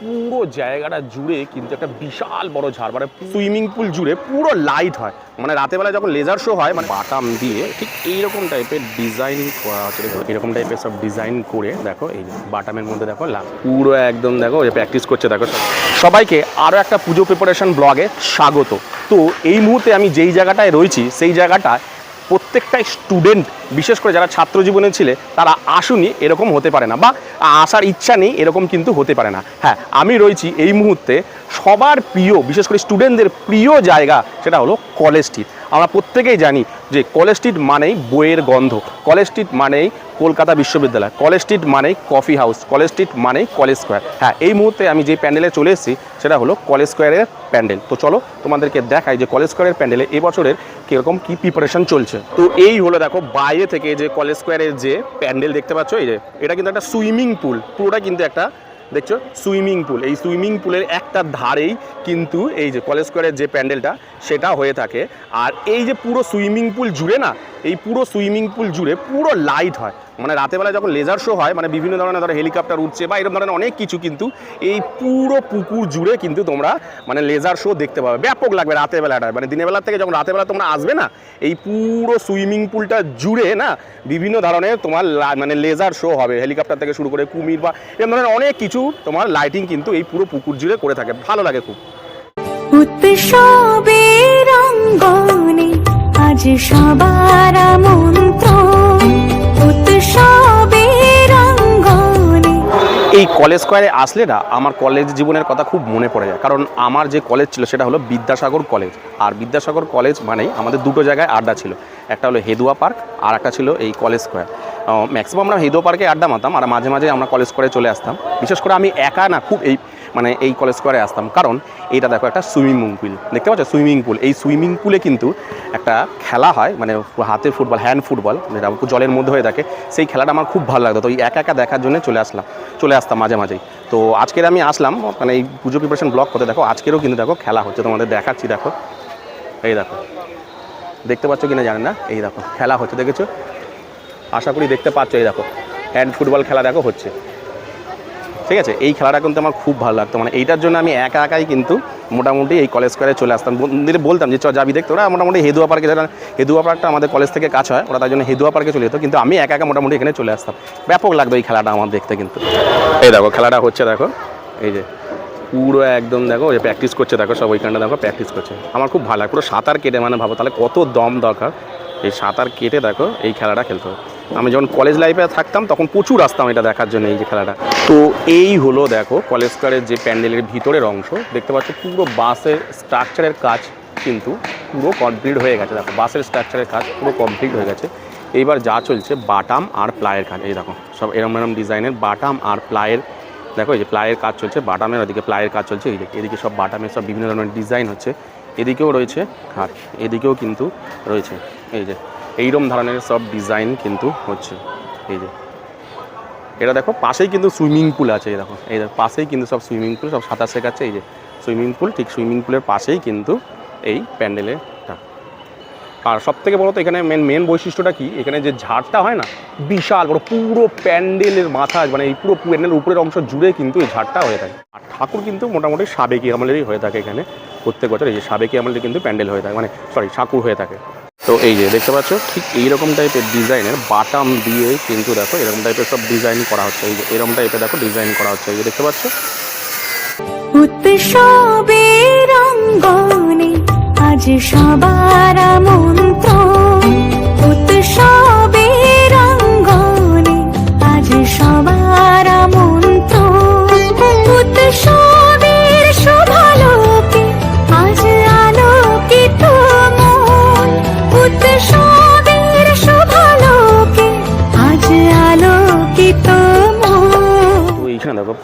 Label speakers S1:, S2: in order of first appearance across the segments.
S1: পুরো জায়গাটা জুড়ে কিন্তু একটা বিশাল বড় ঝাড় মানে সুইমিং পুল জুড়ে পুরো লাইট হয়। মানে রাতেবেলা যখন লেজার শো হয় মানে বাটাম দিয়ে ঠিক এইরকম টাইপের ডিজাইন করা এরকম টাইপের সব ডিজাইন করে, দেখো, এই বাটামের মধ্যে দেখো পুরো একদম দেখো প্র্যাকটিস করছে, দেখো সবাইকে আরও একটা পুজো প্রিপারেশন ব্লগে স্বাগত। তো এই মুহূর্তে আমি যেই জায়গাটায় রয়েছি, সেই জায়গাটা প্রত্যেকটা স্টুডেন্ট বিশেষ করে যারা ছাত্র জীবনে ছিলে, তারা আসুনি এরকম হতে পারে না বা আসার ইচ্ছা নেই, এরকম কিন্তু হতে পারে না। হ্যাঁ আমি রয়েছি এই মুহূর্তে সবার প্রিয়, বিশেষ করে স্টুডেন্টদের প্রিয় জায়গা সেটা হলো কলেজ স্ট্রিট আমরা প্রত্যেকেই জানি যে কলেজ স্ট্রিট মানেই বইয়ের গন্ধ। কলেজ স্ট্রিট মানেই কলকাতা বিশ্ববিদ্যালয়। কলেজ স্ট্রিট মানেই কফি হাউস। কলেজ স্ট্রিট মানেই কলেজ স্কোয়ার। হ্যাঁ এই মুহূর্তে আমি যে প্যান্ডেলে চলে এসেছি সেটা হলো কলেজ স্কোয়ারের প্যান্ডেল। তো চলো তোমাদেরকে দেখাই যে কলেজ স্কোয়ারের প্যান্ডেলে এবছরের কীরকম কী প্রিপারেশন চলছে। তো এই হলো দেখো বাইরে থেকে যে কলেজ স্কোয়ারের যে প্যান্ডেল দেখতে পাচ্ছ, এই যে, এটা কিন্তু একটা সুইমিং পুল। পুরোটা কিন্তু একটা দেখছ? Swimming pool. এই সুইমিং পুলের একটা ধারেই কিন্তু এই যে কলেজ স্কোয়ারের যে প্যান্ডেলটা, সেটা হয়ে থাকে। আর এই যে পুরো সুইমিং পুল জুড়ে না, এই পুরো সুইমিং পুল জুড়ে পুরো লাইট হয়। মানে রাতেবেলা যখন লেজার শো হয় মানে বিভিন্ন ধরনের ধরো হেলিকপ্টার উঠছে বা এরকম ধরনের অনেক কিছু কিন্তু এই পুরো পুকুর জুড়ে কিন্তু তোমরা মানে লেজার শো দেখতে পাবে। ব্যাপক লাগবে রাতের বেলাটায় মানে দিনের বেলা থেকে যখন রাতের বেলা তোমরা আসবে না, এই পুরো সুইমিং পুলটা জুড়ে না বিভিন্ন ধরনের তোমার মানে লেজার শো হবে। হেলিকপ্টার থেকে শুরু করে কুমির বা এরকম ধরনের অনেক কিছু তোমার লাইটিং কিন্তু এই পুরো পুকুর জুড়ে করে থাকে। ভালো লাগে খুব।
S2: উৎসবের অঙ্গনে আজ সবার আমন্ত্রণ।
S1: এই কলেজ স্কোয়ারে আসলে না, আমার কলেজ জীবনের কথা খুব মনে পড়ে যায়। কারণ আমার যে কলেজ ছিল সেটা হলো বিদ্যাসাগর কলেজ আর বিদ্যাসাগর কলেজ মানেই আমাদের দুটো জায়গায় আড্ডা ছিল। একটা হলো হেদুয়া পার্ক আর একটা ছিল এই কলেজ স্কোয়ার ম্যাক্সিমাম আমরা হেদুয়া পার্কে আড্ডা মাতাম আর মাঝে মাঝে আমরা কলেজ স্কোয়ারে চলে আসতাম। বিশেষ করে আমি একা না, খুব এই মানে এই কলেজ স্কোয়ারে আসতাম। কারণ এইটা দেখো একটা সুইমিং পুল দেখতে পাচ্ছ? সুইমিং পুল এই সুইমিং পুলে কিন্তু একটা খেলা হয় মানে হাতের ফুটবল হ্যান্ড ফুটবল যেটা জলের মধ্যে হয়ে থাকে। সেই খেলাটা আমার খুব ভালো লাগতো। তো এই একা একা দেখার জন্য চলে আসলাম, চলে আসতাম মাঝে মাঝেই। তো আজকের আমি আসলাম মানে এই পুজো প্রিপারেশন ব্লগ করতে দেখো, আজকেরও কিন্তু দেখো খেলা হচ্ছে। তোমাদের দেখাচ্ছি, দেখো। এই দেখো। দেখতে পাচ্ছ কিনা জানেন না? এই দেখো, খেলা হচ্ছে, দেখেছ? আশা করি দেখতে পাচ্ছ, এই দেখো। হ্যান্ড ফুটবল খেলা দেখো, হচ্ছে। ঠিক আছে? এই খেলাটা কিন্তু আমার খুব ভালো লাগতো। মানে এইটার জন্য আমি একা একাই কিন্তু মোটামুটি এই কলেজ স্কোয়ারে চলে আসতাম। বন্ধুদের বলতাম যে চ যাবি দেখতে ওরা মোটামুটি হেদুয়া পার্কে যারা হেদুয়া পার্কটা আমাদের কলেজ থেকে কাছে হয়। ওরা তার জন্য হেদুয়া পার্কে চলে যেত। কিন্তু আমি একা একা মোটামুটি এখানে চলে আসতাম। ব্যাপক লাগতো এই খেলাটা আমার দেখতে কিন্তু। এই দেখো, খেলাটা হচ্ছে দেখো, এই যে পুরো একদম দেখো যে প্র্যাকটিস করছে দেখো সব ওইখানটা দেখো প্র্যাকটিস করছে। আমার খুব ভালো লাগে। পুরো সাঁতার কেটে মানে ভাবো তাহলে কত দম দরকার। এই সাঁতার কেটে দেখো, এই খেলাটা খেলতে হবে। আমি যখন কলেজ লাইফে থাকতাম, তখন প্রচুর আসতাম এটা দেখার জন্য এই যে খেলাটা। তো এই হলো দেখো কলেজ স্কোয়ারের যে প্যান্ডেলের ভিতরের অংশ, দেখতে পাচ্ছ পুরো বাসের স্ট্রাকচারের কাজ কিন্তু পুরো কমপ্লিট হয়ে গেছে। দেখো, বাসের স্ট্রাকচারের কাজ পুরো কমপ্লিট হয়ে গেছে। এইবার যা চলছে, বাটাম আর প্লায়ের কাজ। এই দেখো, সব এরম এরম ডিজাইনের বাটাম আর প্লায়ের দেখো, এই যে প্লায়ের কাজ চলছে, বাটামের ওদিকে প্লায়ের কাজ চলছে, এই এদিকে সব বাটামের সব বিভিন্ন ধরনের ডিজাইন হচ্ছে। এদিকেও রয়েছে, আর এদিকেও কিন্তু রয়েছে। এই যে এইরকম ধরনের সব ডিজাইন কিন্তু হচ্ছে। এই যে। এটা দেখো, পাশেই কিন্তু সুইমিং পুল আছে, এই দেখো। এই দেখো পাশেই কিন্তু সব সুইমিং পুল সব সাঁতার শেখাচ্ছে, এই যে সুইমিং পুল ঠিক সুইমিং পুলের পাশেই কিন্তু এই প্যান্ডেলেটা আর সব থেকে বড় তো এখানে মেন মেন বৈশিষ্ট্যটা কি? এখানে যে ঝাড়টা হয় না, বিশাল বড় পুরো প্যান্ডেলের মাথা মানে এই পুরো প্যান্ডেলের উপরের অংশ জুড়ে কিন্তু এই ঝাড়টা হয়ে থাকে। আর ঠাকুর কিন্তু মোটামুটি সাবেকি আমলেরই হয়ে থাকে এখানে প্রত্যেক বছর, এই যে সাবেকি আমলের কিন্তু প্যান্ডেল হয়ে থাকে মানে সরি ঠাকুর হয়ে থাকে। তো এই যে দেখতে পাচ্ছ, ঠিক এইরকম টাইপের ডিজাইনের বাটাম দিয়ে কিন্তু দেখো এরকম টাইপের সব ডিজাইন করা হচ্ছে। এই যে এরকম টাইপের দেখো ডিজাইন করা হচ্ছে। এই যে দেখতে পাচ্ছ?
S2: উৎসবে রঙ্গনে আজ সবার আমন্ত্রণ।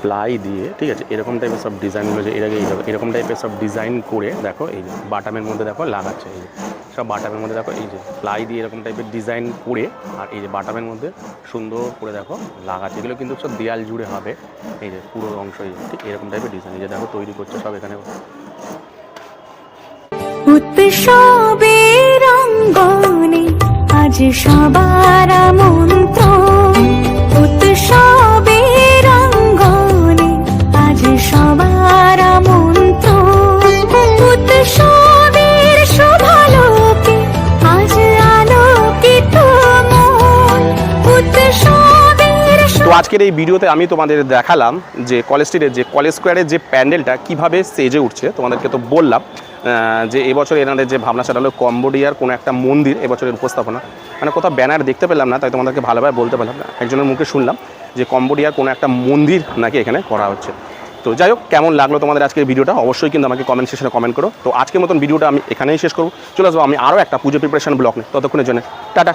S1: প্লাই দিয়ে, ঠিক আছে, এরকম টাইপের সব ডিজাইনগুলো যে এর আগে এই দেখো এরকম টাইপের সব ডিজাইন করে দেখো, এই যে বাটামের মধ্যে দেখো লাগাচ্ছে, এই যে, সব বাটামের মধ্যে দেখো, এই যে প্লাই দিয়ে এরকম টাইপের ডিজাইন করে, আর এই যে বাটামের মধ্যে সুন্দর করে দেখো লাগাচ্ছে, এগুলো কিন্তু সব দেয়াল জুড়ে হবে, এই যে পুরো অংশ, এই ঠিক এরকম টাইপের ডিজাইন এই যে দেখো তৈরি করছে সব এখানে।
S2: উৎসবের অঙ্গনে আজ সবার আমন্ত্রণ।
S1: আজকের এই ভিডিওতে আমি তোমাদের দেখালাম যে কলেজ স্ট্রিটের যে কলেজ স্কোয়ারের যে প্যান্ডেলটা কীভাবে সেজে উঠছে, তোমাদেরকে তো বললাম যে এবছর এনাদের যে ভাবনা সেটা হলো কম্বোডিয়ার কোনো একটা মন্দির এবছরের উপস্থাপনা। মানে কোথাও ব্যানার দেখতে পেলাম না, তাই তোমাদেরকে ভালোভাবে বলতে পারলাম না। একজনের মুখে শুনলাম যে কম্বোডিয়ার কোনো একটা মন্দির নাকি এখানে করা হচ্ছে। তো যাই হোক, কেমন লাগল তোমাদের আজকের ভিডিওটা? অবশ্যই কিন্তু আমাকে কমেন্ট সেকশনে কমেন্ট করো। তো আজকের মতন ভিডিওটা আমি এখানেই শেষ করব। চলে আসব আমি আরও একটা পুজো প্রিপারেশন ব্লগ নিই ততক্ষণের জন্য, টাটা।